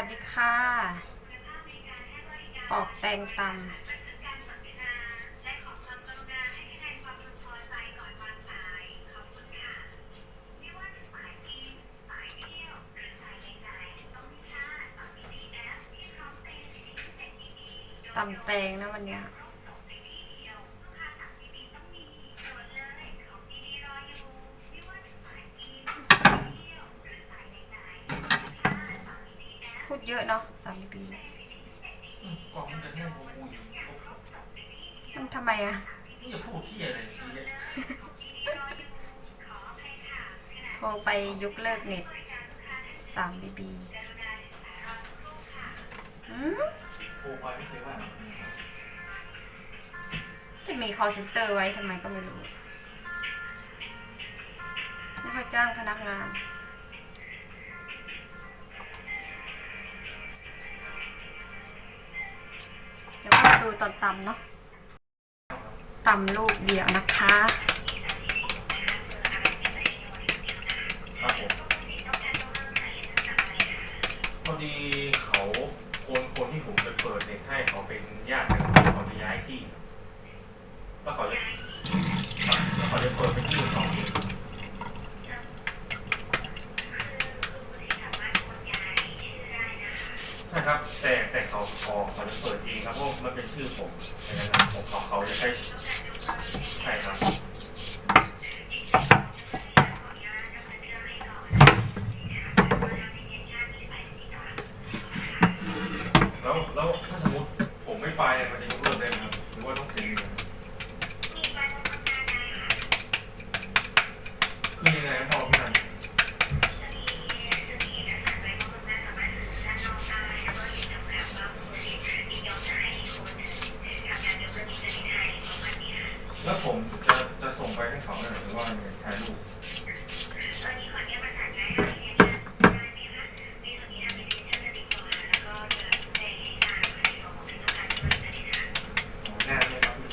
วัสดีค่ะปอกแตงตำตำแตงนะวันเนี้ยพูด เยอะเนาะสามีปีกล่องมันจะแห้งกูกูอยู่มันทำไมอะนี่อย่าพูดที่อะไรทีเนี้ยโทรไปยกเลิกเน็ตสามบีบีอืมโทรไปไม่เคยว่าจะมี call center ไว้ทำไมก็ไม่รู้ไม่ค่อยจ้างพนักงาน ดูตอนตำเนาะตำลูกเดียวนะคะครับผมพอดีเขาคนคนที่ผมไปเปิดเน็ตให้เขาเป็นญาติกันเขาจะย้ายที่แล้วเขาจะแล้วเขาจะเปิดเป็นที่ของเขาเอง ใช่ครับแต่แต่เขาขอเขาจะเปิดเองครับเพราะมันเป็นชื่อผมในนั้นผมเขาเขาจะใช้ใช่ครับ แล้วแล้วถ้าสมมติผมไม่ไปมันจะยกเลิกได้ไหมครับหรือว่าต้องเซ็นเงินคือยังไงครับพ่อพี่นัน แล้วผมจะจะส่งไปให้เขาเนี่ยหรือว่ายังไงถ่ายรูปอ๋อแน่เลยครับพี่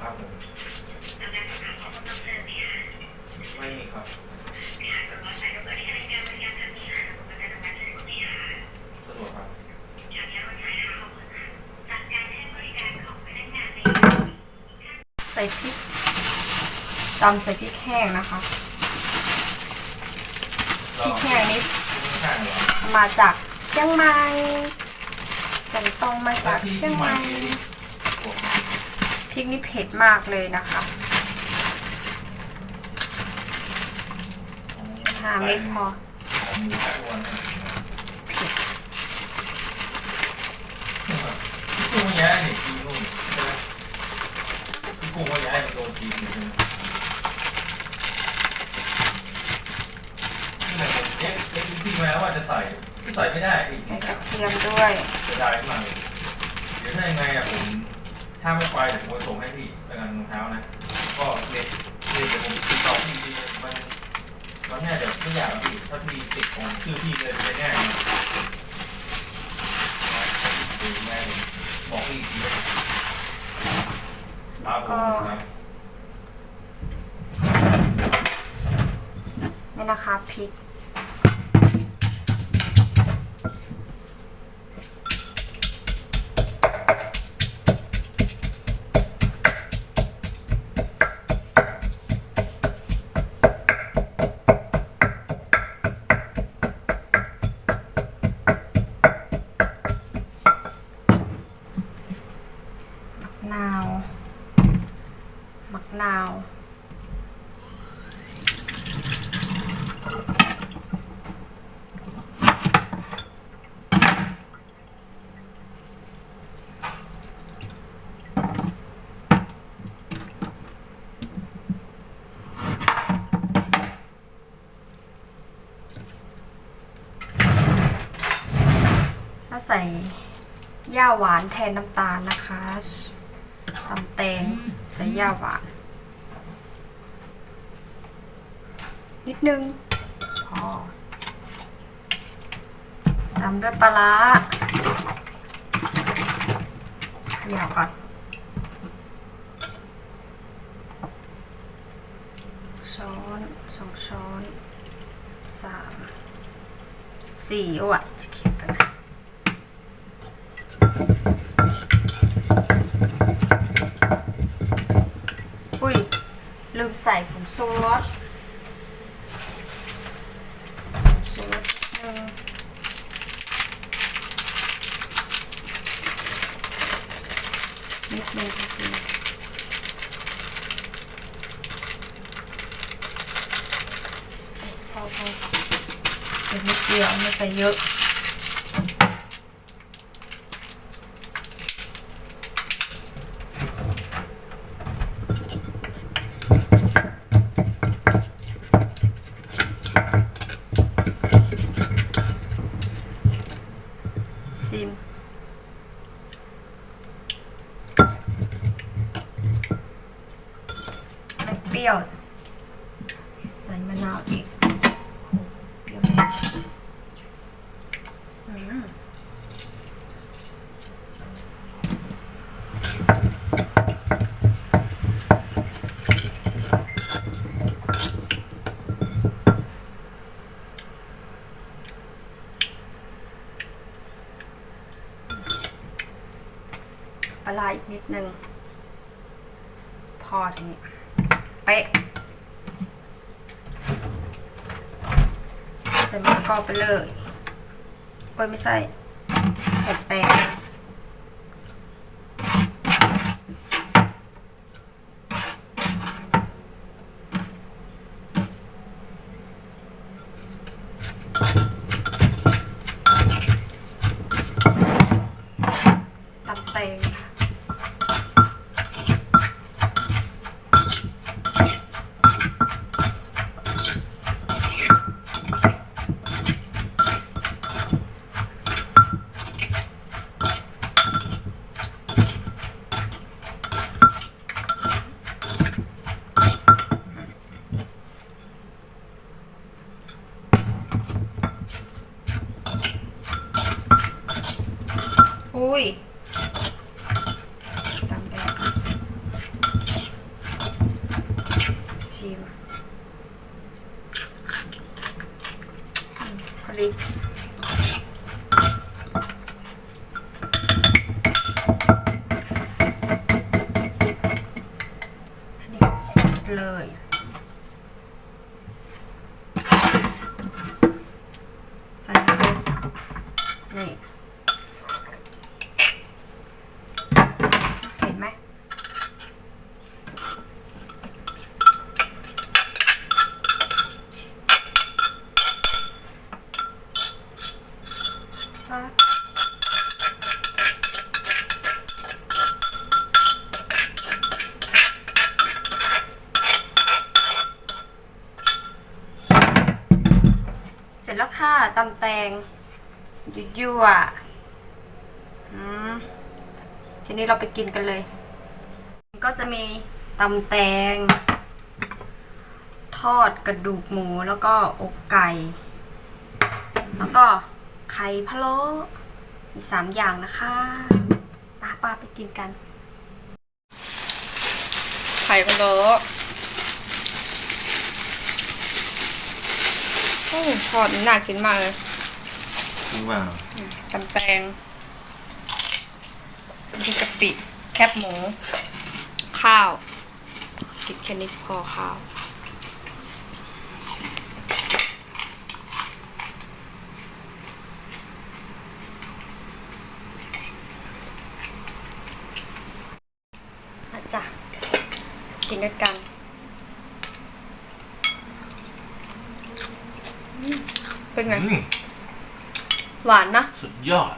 ครับผมไม่มีครับสะดวกครับ ใส่พริก ตำใส่พริกแห้งนะคะพริกแห้งนี้ใช่เหรอมาจากเชียงใหม่สั่งตรงมาแล้จาวกที่เชียงที่ใหใหม่ม่นี่บวกพริกนี่เผ็ดมากเลยนะคะห้าเม็ดพอของหมูแค่อ้วนนะพี่กุ้งย้ายเนี่ยทีนู่นใช่ไหมพี่กุ้งว่าย้ายมันโดนทีนึงใช่ไหมนี่แหละผม เอ็กเอ็กซ์พี่มาแล้วว่าจะใส่ใส่ไม่ได้อีกใส่กระเทียมด้วยจะได้ขึ้นมาเลยเดี๋ยวถ้ายังไงอะผมถ้าไม่ไปเดี๋ยวผมจะส่งให้พี่แล้วกันรองเท้านะ ก็เน็ตเน็ตเดี๋ยวผมติดต่อพี่ทีมันมันแค่เดี๋ยวไม่อยากอะพี่ถ้าพี่ติดของชื่อพี่เลยจะง่ายนะดูแม่ผมบอกพี่อีกทีครับผมครับนี่นะคะพริก นาวมะนาวแล้วใส่ย่าหวานแทนน้ำตาลนะคะ ตำแตงใส่ยาหวาน นิดนึงพอตำด้วยปลาร้าเขย่าก่อนช้อนสองช้อนสามสี่โอ้ะจะเข็มไปนะ ใส่ผงชูรสผงชูรสนิดนึงนิดนึงค่ะคุณพอพอเดี๋ยวนิดเดียวไม่ใส่เยอะ ซิมไม่เปรี้ยว ใส่มะนาวอีกเปรี้ยวอืมป ลาอีกนิดนึง พอทีนี้เป๊ะใส่มะละกอไปเลยโอ้ยไม่ใช่ใส่แตงตำแตงค่ะอุ้ยตำแตงชิม พอดีนี่เลย ใส่ลงไปนี่ เห็นไหมอะเสร็จแล้วค่ะ ตำแตงยั่วอืมทีนี้เราไปกินกันเลย ก็จะมีตำแตง ทอดกระดูกหมูแล้วก็อกไก่ แล้วก็ไข่พะโล้มีสามอย่างนะคะป้าป้าไปกินกัน ไข่พะโล้ โอ้ทอดน่ากินมากเลยจริงเปล่าตำแตงมีกะปิ แคบหมู ข้าวกินแค่นี้พอข้าวอาจ้ะกินด้วยกันอืม เป็นไง อืมหวานนะ สุดยอด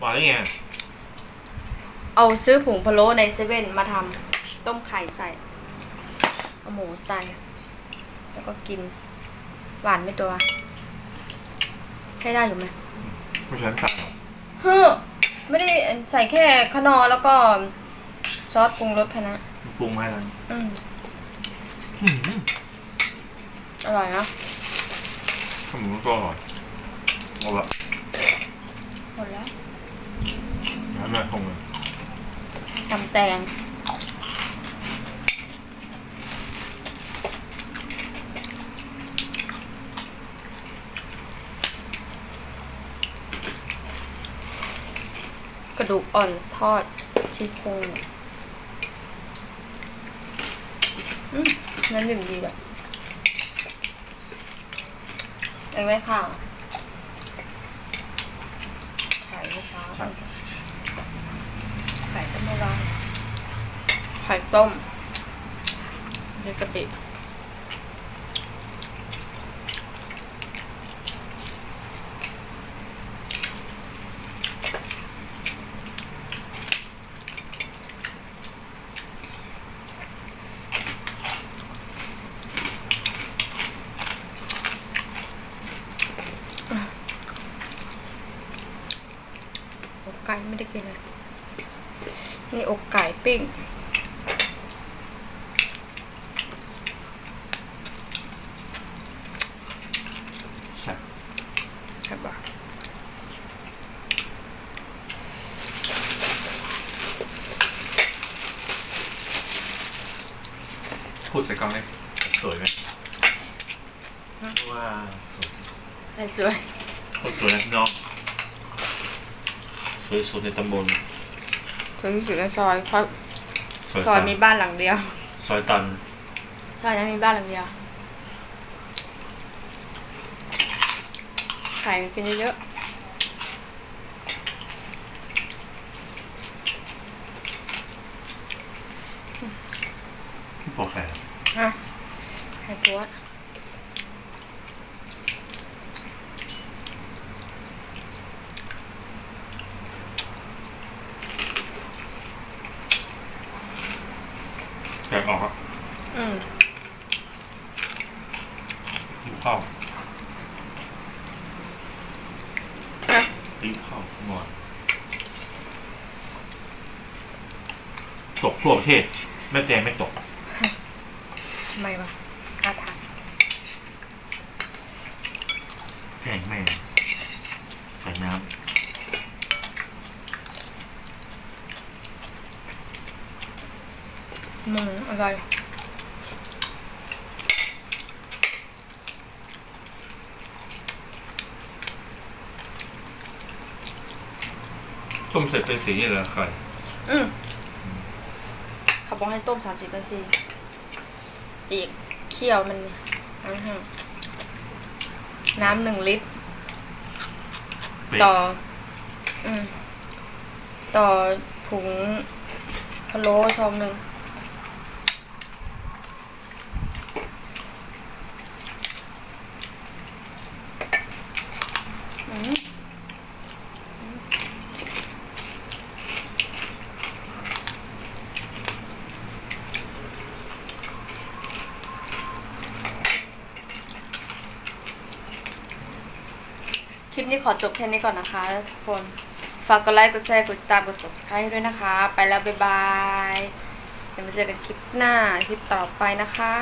บอกได้ไงเอาซื้อผงพะโล้ในเซเว่นมาทำต้มไข่ใส่เอาหมูใส่ แล้วก็กิน หวานไหม่ตัว ใช้ได้อยู่ไหมไม่ใช่น้ำตาลหรอเฮ้อไม่ได้ใส่แค่ขนอแล้วก็ ซอสปรุงรสแค่นั้นปรุงมาให้แล้วอืม อืมอร่อยนะ สมุนก่อนเอาละหมดแล้วน้ำหนักคงเลยตำแตงกระดูกอ่อนทอดชีโครงอืมนั่นหนึ่งดีแบบ เองไม่ข้าวไข่เมื่อเช้าครับ ไข่ต้มเมื่อวานไข่ต้มในกะปิ อกไก่ไม่ได้กินเลย นี่อกไก่ ปิ้งใช่ใช่ปะพูดใส่กล้องเลยสวยไหมว่าสวยใช่สวย คนสวยนะน้องสวยสุดในตำบล คือที่สุดในซอยเพราะซอยซอยตันมีบ้านหลังเดียว ซอยตัน ซอยนั้นมีบ้านหลังเดียวไข่มันกินเยอะบอกใคร ๆอะไข่ปวด แกะออกครับ อืม หิวข้าว อะ หิวข้าวหมดตก ทั่วประเทศแม่แจงไม่ตกทำไมวะอาถรรพ์แห้งแม่ใส่น้มึงอร่อยำต้มเสร็จเป็นสีนี่เลยใครอืมเขา บอกให้ต้มสามสิบนาทีอีกเคี่ยวมันน้ำแห้งน้ำหนึ่งลิตรเป๊ะต่อ อืม ต่อถุงพะโล้ซองหนึ่ง นี้ขอจบแค่นี้ก่อนนะคะทุกคน ฝากกดไลค์ กดแชร์ กดติดตาม กด subscribe ให้ด้วยนะคะ ไปแล้ว บ๊ายบาย เดี๋ยวมาเจอกันคลิปหน้า คลิปต่อไปนะคะ